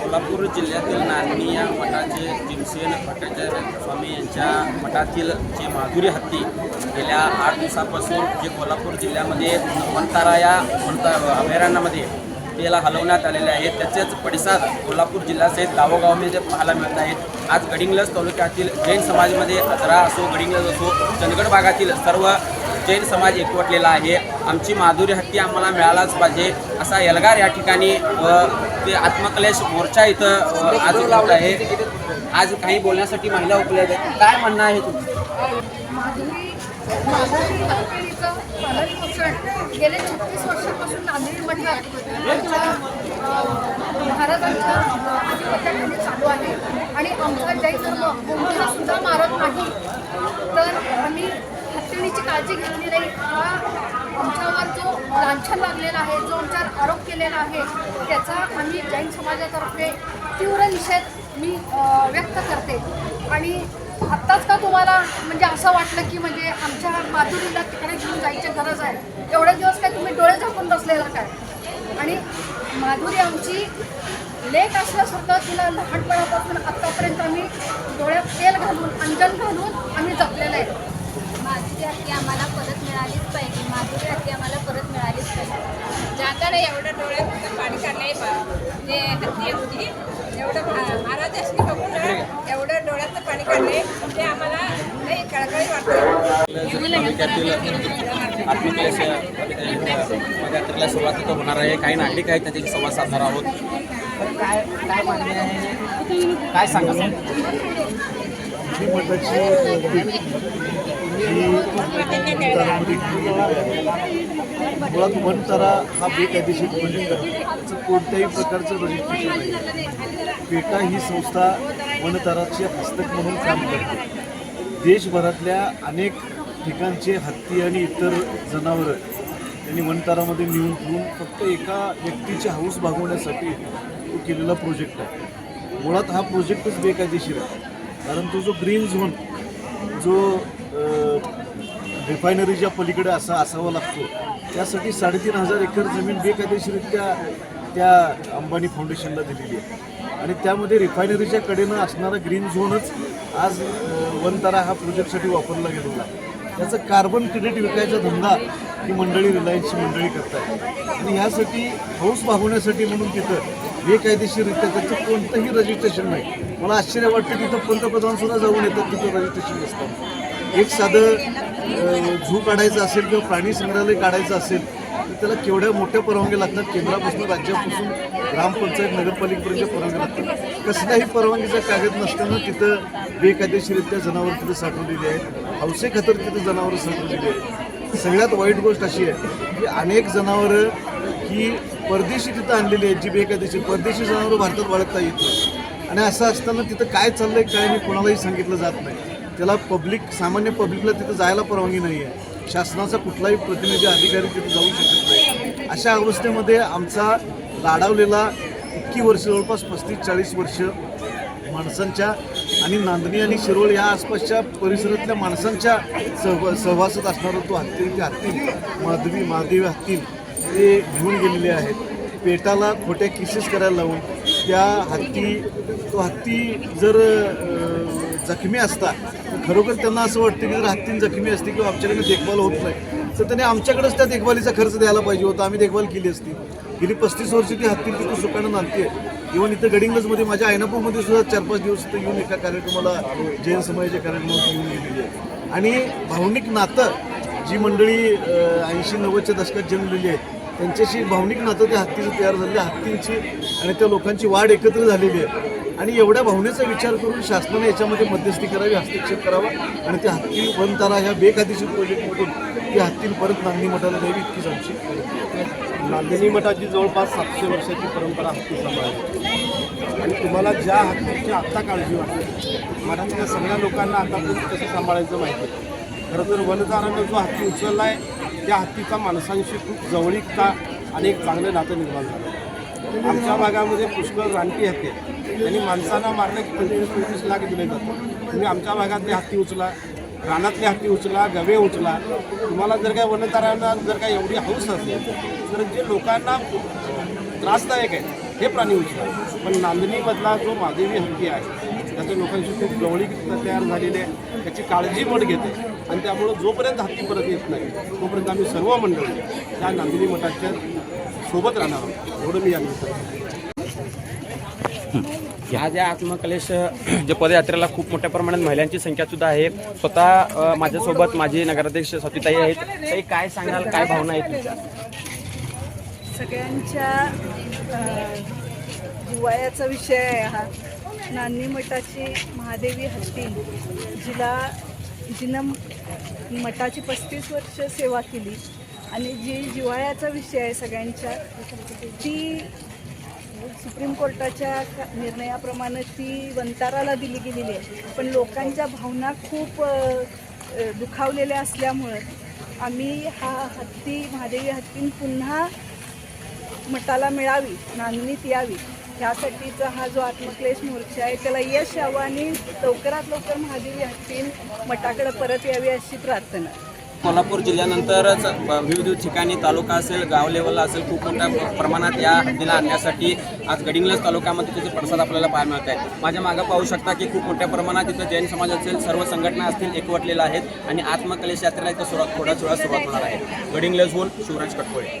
कोल्हापूर जिल्ह्यातील नांदणी या मठाचे भीमसेन भट्टाचार्य स्वामी यांच्या मठातील जे माधुरी हत्ती गेल्या आठ दिवसापासून जे कोल्हापूर जिल्ह्यामध्ये मंतारा या मंता अभयारण्यामध्ये त्याला हलवण्यात आलेले आहेत. त्याचेच पडिसाद कोल्हापूर जिल्ह्यासहित गावोगावमध्ये पाहायला मिळत आहेत. आज गडिंगलज तालुक्यातील जैन समाजमध्ये आजरा असो गडिंगलज असो चंदगड भागातील सर्व जैन समाज एकवटलेला आहे आमची माधुरी हत्ती आम्हाला मिळालाच पाहिजे असा एल्गार या ठिकाणी ते आत्मकलेश मोर्चा इथं आज लावला आहे आज काही बोलण्यासाठी महिला उपलब्ध आहेत काय म्हणणं आहे तुमचं गेले छत्तीस वर्षापासून चालू आहे आणि आमचा जैन धर्म सुद्धा मारत नाही काळजी घेतली नाही. हा आमच्यावर जो लांछन लागलेला आहे जो आमच्यावर आरोप केलेला आहे त्याचा आम्ही जैन समाजातर्फे तीव्र निषेध मी व्यक्त करते. आणि आत्ताच का तुम्हाला म्हणजे असं वाटलं की म्हणजे आमच्या माधुरीला तिकडे घेऊन जायची गरज आहे? एवढे दिवस काय तुम्ही डोळे झाकून बसलेला काय? आणि माधुरी आमची लेख असल्यासारखं तिला लहानपणापासून आत्तापर्यंत आम्ही डोळ्यात तेल घालून अंजन घालून आम्ही जपलेलं आहे. माधुरी हत्ती आम्हाला परत मिळालीच पाहिजे. माधुरी हत्ती आम्हाला परत मिळालीच पाहिजे. जाताना एवढं डोळ्यात पाणी काढलंय बा. ते हत्ती होती एवढं भा- महाराजांनी बघून एवढं डोळ्यात पाणी काढले ते आम्हाला लई कळकळी वाटते पदयात्रेला सुरुवात इथं होणार आहे काही नागरिक आहेत त्याच्याशी संवाद साधणार आहोत तर काय काय मागणी आहे? काय सांगा ही मुळात वनतारा हा बेकायदेशीर प्रोजेक्ट कोणत्याही प्रकारचं रजिस्ट्रेशन नाही. पेटा ही संस्था वनताराचे हस्तक म्हणून काम करते. देशभरातल्या अनेक ठिकाणचे हत्ती आणि इतर जनावरं त्यांनी वनतारामध्ये नेऊन ठेवून फक्त एका व्यक्तीची हाऊस भागवण्यासाठी तो केलेला प्रोजेक्ट आहे. मुळात हा प्रोजेक्टच बेकायदेशीर आहे. कारण तो जो ग्रीन झोन जो रिफायनरीच्या पलीकडे असा असावा लागतो त्यासाठी साडेतीन हजार एकर जमीन बेकायदेशीरित्या त्या अंबानी फाउंडेशनला दिलेली आहे. आणि त्यामध्ये रिफायनरीच्या कडेनं असणारा ग्रीन झोनच आज वनतारा हा प्रोजेक्टसाठी वापरला गेलेला आहे. त्याचं कार्बन क्रेडिट विकायचा धंदा ही मंडळी रिलायन्सची मंडळी करतात आणि ह्यासाठी हौस भागवण्यासाठी म्हणून तिथं बेकायदेशीररित्या त्याचं कोणतंही रजिस्ट्रेशन नाही. मला आश्चर्य वाटतं तिथं पंतप्रधान सुद्धा जाऊन येतात तिथं रजिस्ट्रेशन नसतं एक साधं झू काढायचं असेल किंवा प्राणी संग्रहालय काढायचं असेल तर त्याला केवढ्या मोठ्या परवानग्या लागतात? केंद्रापासून राज्यापासून ग्रामपंचायत नगरपालिकेपर्यंत परवानग्या लागतात. कसल्याही परवानगीचा कागद नसताना तिथं बेकायदेशीरित्या जनावरं तिथं साठवलेली आहेत. हौसे खातर तिथं जनावरं साठवलेली आहेत. सगळ्यात वाईट गोष्ट अशी आहे की अनेक जनावरं ही परदेशी तिथं आणलेली आहेत जी बेकायदेशीर परदेशी जनावर भारतात बाळगता येत नाही. आणि असं असताना तिथं काय चाललंय काय नाही कोणालाही सांगितलं जात नाही. त्याला पब्लिक सामान्य पब्लिकला तिथं जायला परवानगी नाही आहे शासनाचा कुठलाही प्रतिनिधी अधिकारी तिथे जाऊ शकत नाही. अशा अवस्थेमध्ये आमचा लाडावलेला इतकी वर्ष जवळपास पस्तीस चाळीस वर्ष माणसांच्या आणि नांदणी आणि शिरोळ या आसपासच्या परिसरातल्या माणसांच्या सहवा सहवासात असणारा तो हत्ती हत्ती माधवी महादेवी हत्ती ते घेऊन गेलेले आहेत. पेटाला खोट्या किसेस करायला लावून त्या हत्ती तो हत्ती जर जखमी असता खरोखर त्यांना असं वाटतं की जर हत्तीन जखमी असते किंवा आमच्याकडे देखभाल होत नाही तर त्याने आमच्याकडेच त्या देखभालीचा खर्च द्यायला पाहिजे होता. आम्ही देखभाल केली असती. गेली पस्तीस वर्ष ती हत्ती तिथं सुखानं नांदते इव्हन इथं गडिंगजमध्ये माझ्या आयनापूरमध्ये सुद्धा चार पाच दिवस तिथं येऊन एका कार्यक्रमाला जैन समाजाच्या कार्यक्रमात येऊन गेलेली आहे. आणि भावनिक नातं जी मंडळी ऐंशी नव्वदच्या दशकात जन्मलेली आहे त्यांच्याशी भावनिक नातं त्या हत्तीचं तयार झालेलं आहे. हत्तींची आणि त्या लोकांची वाढ एकत्र झालेली आहे आणि एवढ्या भावनेचा विचार करून शासनाने याच्यामध्ये मध्यस्थी करावी हस्तक्षेप करावा आणि त्या हत्ती वनतारा ह्या बेकायदेशीर प्रोजेक्टमधून ती हत्ती परत नांदी मठाला द्यावी इतकीच आमची विनंती नांदिनी मठाची जवळपास सातशे वर्षाची परंपरा हत्ती सांभाळायची आणि तुम्हाला ज्या हत्तीची आत्ता काळजी वाटते मठातल्या सगळ्या लोकांना आता कसं सांभाळायचं माहिती आहे. खरं तर वनदारानं जो हत्ती उचलला आहे त्या हत्तीचा माणसांशी खूप जवळीकता आणि एक चांगलं नातं निर्माण झालं. आमच्या भागामध्ये पुष्कळ रानटी हत्ती त्यांनी माणसांना मारणं पंचवीस पंचवीस लाख दिले जातात. तुम्ही आमच्या भागातले हत्ती उचला रानातले हत्ती उचला गवे उचला. तुम्हाला जर काय वनतारांना जर काय एवढी हौस असेल तर जे लोकांना त्रासदायक आहे हे प्राणी उचला. पण नांदणीमधला जो मादेवी हत्ती आहे त्याच्या लोकांशी खूप जवळीक तयार झालेली आहे. त्याची काळजी मठ घेते. आणि त्यामुळं जोपर्यंत हत्ती परत येत नाही तोपर्यंत आम्ही सर्व मंडळी त्या नांदिनी मठाच्या सोबत राहणार आहोत. एवढं मी या. निमित्तानं आज या आत्मकलेश जे पदयात्रेला खूप मोठ्या प्रमाणात महिलांची संख्या सुद्धा आहे. स्वतः माझ्यासोबत माझी नगराध्यक्ष सतीताई आहेत. ताई काय सांगाल? काय भावना आहेत तुमच्या? सगळ्यांच्या अ, जिव्हाळ्याचा विषय आहे हा. नानी मठाची महादेवी हत्ती जिला जिनं मठाची पस्तीस वर्ष सेवा केली. आणि जी जिव्हाळ्याचा विषय आहे सगळ्यांच्या ती सुप्रीम कोर्टाच्या निर्णयाप्रमाणे ती वंताराला दिली गेलेली आहे. पण लोकांच्या भावना खूप दुखावलेल्या असल्यामुळं आम्ही हा हत्ती महादेवी हत्ती पुन्हा मठाला मिळावी नांदणीत यावी. ह्यासाठीचा हा जो आत्मक्लेश मोर्चा आहे त्याला यश यावं आणि लवकरात लवकर महादेवी हत्तीन मठाकडे परत यावी अशी प्रार्थना. कोल्हापूर जिल्ह्यानंतरच विविध ठिकाणी तालुका असेल गाव लेवलला असेल खूप मोठ्या प्रमाणात या हत्तीला आणण्यासाठी आज गडिंग्लज तालुक्यामध्ये तिथे प्रसाद आपल्याला पाहायला मिळत आहे माझ्या मागं पाहू शकता की खूप मोठ्या प्रमाणात तिथं जैन समाज असेल सर्व संघटना असतील एकवटलेल्या आहेत आणि आत्मकलेश यात्रेला इथं सुरुवात थोड्या थोडा सुरुवात होणार आहे. गडिंग्लजहून शिवराज कटकोळे.